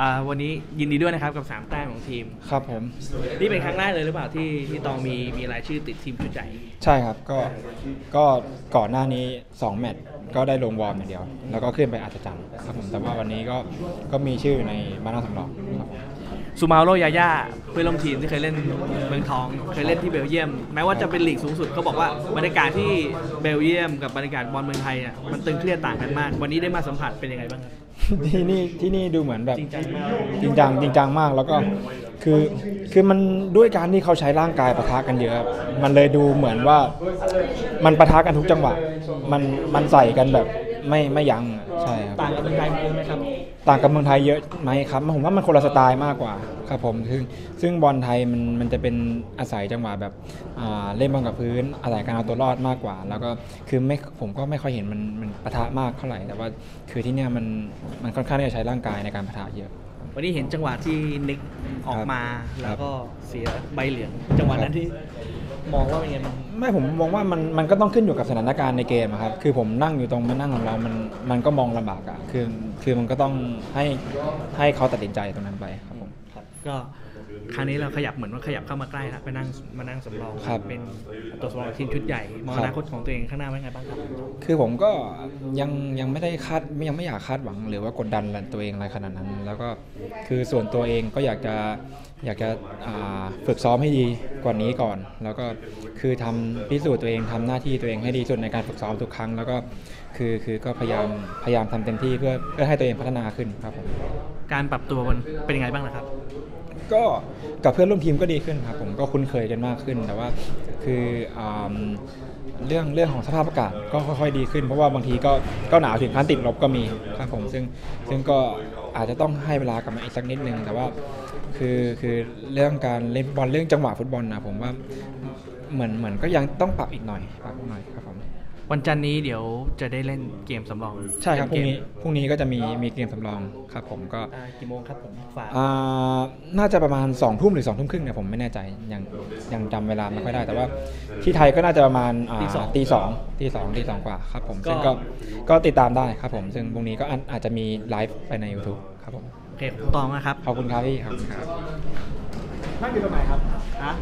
อ่าวันนี้ยินดีด้วยนะครับกับสามแต้มของทีม ครับผม นี่เป็นครั้งแรกเลยหรือเปล่าที่ที่ตองมีมีรายชื่อติดทีมชุดใหญ่ใช่ครับ ก็ ก็ก่อนหน้านี้ 2 แมตช์ก็ได้ลงวอร์มอย่างเดียว แล้วก็ขึ้นไปอาจจังครับผม แต่ว่าวันนี้ก็ ก็มีชื่อในบ้านนอกสำรองครับผม ซูมาโรยาย่าเพื่อนร่วมทีมที่เคยเล่นเมืองทอง เคยเล่นที่เบลเยียม แม้ว่าจะเป็นลีกสูงสุดเขาบอกว่าบรรยากาศที่เบลเยียมกับบรรยากาศบอลเมืองไทยอะมันตึงเครียดต่างกันมาก วันนี้ได้มาสัมผัสเป็นยังไงบ้างครับ ที่นี่ที่นี่ดูเหมือนแบบจริงจังมากจริงจังจริงจังมากแล้วก็คือคือมันด้วยการที่เขาใช้ร่างกายปะทะกันเยอะมันเลยดูเหมือนว่ามันปะทะกันทุกจังหวะมันมันใส่กันแบบไม่ไม่ยั้งใช่ครับต่างกับเมืองไทยเยอะไหมครับ ต่างกับเมืองไทยเยอะไหมครับผมว่ามันคนละสไตล์มากกว่า ครับผมซึ่งซึ่งบอลไทยมันมันจะเป็นอาศัยจังหวะแบบอ่าเล่นบอลกับพื้น อาศัยการเอาตัวรอดมากกว่า แล้วก็คือไม่ผมก็ไม่ค่อยเห็นมันมันปะทะมากเท่าไหร่ แต่ว่าคือที่เนี่ยมันมันค่อนข้างที่จะใช้ร่างกายในการปะทะเยอะ วันนี้เห็นจังหวะที่นิกออกมาแล้วก็เสียใบเหลืองจังหวะนั้นที่มองว่าเป็นไงมันไม่ผมมองว่ามันมันก็ต้องขึ้นอยู่กับสถานการณ์ในเกมอะครับคือผมนั่งอยู่ตรงมานั่งของเรา มันมันก็มองลำบากอะคือคือมันก็ต้องให้ให้เขาตัดสินใจตรงนั้นไปครับผมครับ ก็ครั้งนี้เราขยับเหมือนว่าขยับเข้ามาใกล้แล้วไปนั่งมานั่งสำรองครับ เป็นตัวสำรองทีมชุดใหญ่มองครับอนาคตของตัวเองข้างหน้าไว้ไงบ้างครับคือผมก็ยังยังไม่ได้คาดยังไม่อยากคาดหวัง หรือว่ากดดันตัวเองอะไรขนาดนั้น แล้วก็คือส่วนตัวเองก็อยากจะ อยากจะอ่าฝึกซ้อมให้ดีกว่านี้ก่อน แล้วก็คือทำพิสูจน์ตัวเองทำหน้าที่ตัวเองให้ดีสุดในการฝึกซ้อมทุกครั้ง แล้วก็คือคือก็พยายามพยายามทำเต็มที่เพื่อเพื่อให้ตัวเองพัฒนาขึ้นครับผมการปรับตัวมันเป็นยังไงบ้างนะครับ ก็กับเพื่อนร่วมทีมก็ดีขึ้นครับผมก็คุ้นเคยกันมากขึ้น แต่ว่า คืออเรื่องเรื่องของสภาพอากาศก็ค่อยๆดีขึ้น เพราะว่าบางทีก็ก็หนาวถึงขั้นติดลบก็มีครับผมซึ่งซึ่งก็อาจจะต้องให้เวลากับมันอีกสักนิดนึงแต่ว่าคือคือเรื่องการเล่นฟุตบอลเรื่องจังหวะฟุตบอลนะผมว่าเหมือนเหมือนก็ยังต้องปรับอีกหน่อยปรับอีกหน่อยครับผม วันจันทร์นี้เดี๋ยวจะได้เล่นเกมสำรองใช่ครับพเป็รุ่งเกมนี้พรุ่งนี้ก็จะมีมีเกมสำรองครับ ผมก็อ่ากี่โมงครับผมฝากอ่าน่าจะประมาณ2องทุ่มหรือ2องทุ่มครึ่งเนี่ยผมไม่แน่ใจยังยังจำเวลาไม่ค่อยได้ แต่ว่าที่ไทยก็น่าจะประมาณอ่าตีสองตีสองตีสองกว่าครับผมซึ่งก็ก็ติดตามได้ครับผมซึ่งพรุ่งนี้ก็อาอาจจะมีไลฟ์ไปใน YouTube ครับผมโอเคตองนะครับขอบคุณครับพี่ขอบคุณครับนั่งอยู่ตรงไหนครับฮะ